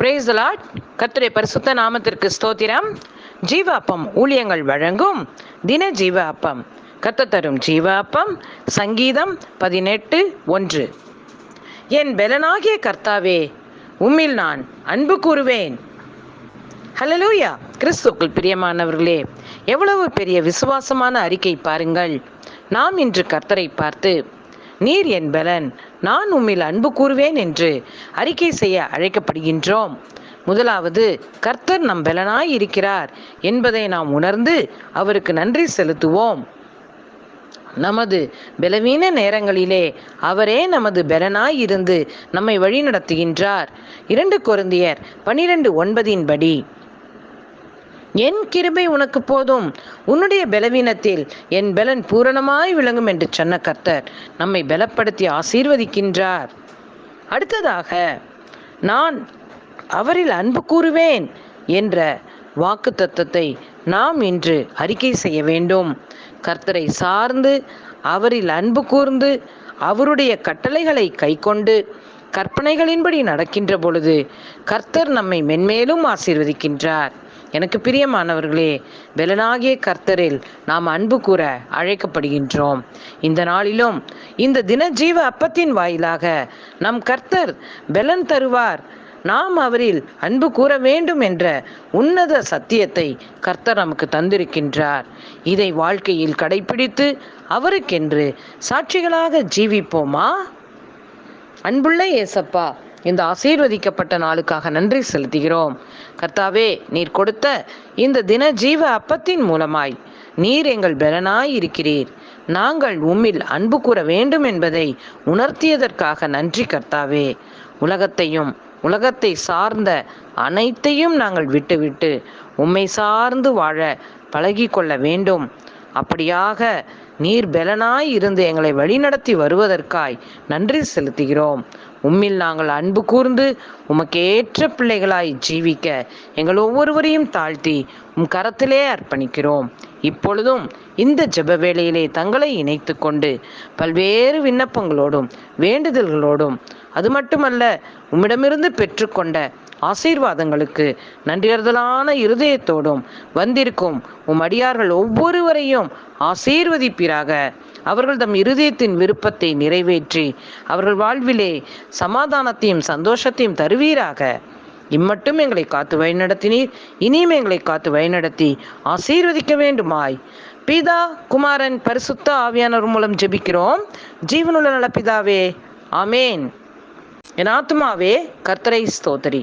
Brace lot கர்த்தருடைய பரிசுத்த நாமத்திற்கு ஸ்தோத்திரம். ஜீவ அப்பம் ஊழியங்கள் வழங்கும் தின ஜீவ அப்பம் கத்த தரும் ஜீவ அப்பம் சங்கீதம் பதினெட்டு ஒன்று. என் பெலனாகிய கர்த்தாவே உம்மில் நான் அன்பு கூறுவேன். ஹலலூயா கிறிஸ்துக்குள் பிரியமானவர்களே எவ்வளவு பெரிய விசுவாசமான அறிக்கை பாருங்கள். நாம் இன்று கர்த்தரை பார்த்து நீர் என் பலன் நான் உம்மில் அன்பு கூறுவேன் என்று அறிக்கை செய்ய அழைக்கப்படுகின்றோம். முதலாவது கர்த்தர் நம் பலனாய் இருக்கிறார் என்பதை நாம் உணர்ந்து அவருக்கு நன்றி செலுத்துவோம். நமது பலவீன நேரங்களிலே அவரே நமது பலனாய் இருந்து நம்மை வழிநடத்துகின்றார். இரண்டு குருந்தியர் பனிரெண்டு ஒன்பதின் படி என் கிருபை உனக்கு போதும். உன்னுடைய பலவீனத்தில் என் பலன் பூரணமாய் விளங்கும் என்று சொன்ன கர்த்தர் நம்மை பலப்படுத்தி ஆசீர்வதிக்கின்றார். அடுத்ததாக நான் அவரில் அன்பு கூறுவேன் என்ற வாக்கு தத்தத்தை நாம் இன்று அறிக்கை செய்ய வேண்டும். கர்த்தரை சார்ந்து அவரில் அன்பு கூர்ந்து அவருடைய கட்டளைகளை கைக்கொண்டு கற்பனைகளின்படி நடக்கின்ற பொழுது கர்த்தர் நம்மை மென்மேலும் ஆசீர்வதிக்கின்றார். எனக்கு பிரியமானவர்களே பெலனாகிய கர்த்தரில் நாம் அன்பு கூற அழைக்கப்படுகின்றோம். இந்த நாளிலும் இந்த தின ஜீவ அப்பத்தின் வாயிலாக நம் கர்த்தர் பெலன் தருவார். நாம் அவரில் அன்பு கூற வேண்டும் என்ற உன்னத சத்தியத்தை கர்த்தர் நமக்கு தந்திருக்கின்றார். இதை வாழ்க்கையில் கடைபிடித்து அவருக்கென்று சாட்சிகளாக ஜீவிப்போமா? அன்புள்ள ஏசப்பா இந்த ஆசீர்வதிக்கப்பட்ட நாளுக்காக நன்றி செலுத்துகிறோம். கர்த்தாவே நீர் கொடுத்த இந்த தின ஜீவ அப்பத்தின் மூலமாய் நீர் எங்கள் பலனாய் இருக்கிறீர். நாங்கள் உம்மில் அன்பு கூற வேண்டும் என்பதை உணர்த்தியதற்காக நன்றி கர்த்தாவே. உலகத்தையும் உலகத்தை சார்ந்த அனைத்தையும் நாங்கள் விட்டுவிட்டு உம்மை சார்ந்து வாழ பழகி கொள்ள வேண்டும். அப்படியாக நீர் பலனாய் இருந்து எங்களை வழிநடத்தி வருவதற்காய் நன்றி செலுத்துகிறோம். உம்மில் நாங்கள் அன்பு கூர்ந்து உமக்கேற்ற பிள்ளைகளாய் ஜீவிக்க எங்கள் ஒவ்வொருவரையும் தாழ்த்தி உம் கரத்திலே அர்ப்பணிக்கிறோம். இப்பொழுதும் இந்த ஜெப வேளையிலே தங்களை இணைத்து கொண்டு பல்வேறு விண்ணப்பங்களோடும் வேண்டுதல்களோடும் அது மட்டுமல்ல உம்மிடமிருந்து பெற்றுக்கொண்ட ஆசீர்வாதங்களுக்கு நன்றியறுதலான இருதயத்தோடும் வந்திருக்கும். உம் அடியார்கள் ஒவ்வொருவரையும் ஆசீர்வதிப்பீராக. அவர்கள் தம் இருதயத்தின் விருப்பத்தை நிறைவேற்றி அவர்கள் வாழ்விலே சமாதானத்தையும் சந்தோஷத்தையும் தருவீராக. இம்மட்டும் எங்களை காத்து வழிநடத்தினீர். இனியும் எங்களை காத்து வழிநடத்தி ஆசீர்வதிக்க வேண்டுமாய். பிதா குமாரன் பரிசுத்த ஆவியானவர் மூலம் ஜெபிக்கிறோம். ஜீவனுள்ள நல பிதாவே ஆமேன். என் ஆத்மாவே கர்த்தரை ஸ்தோத்திரி.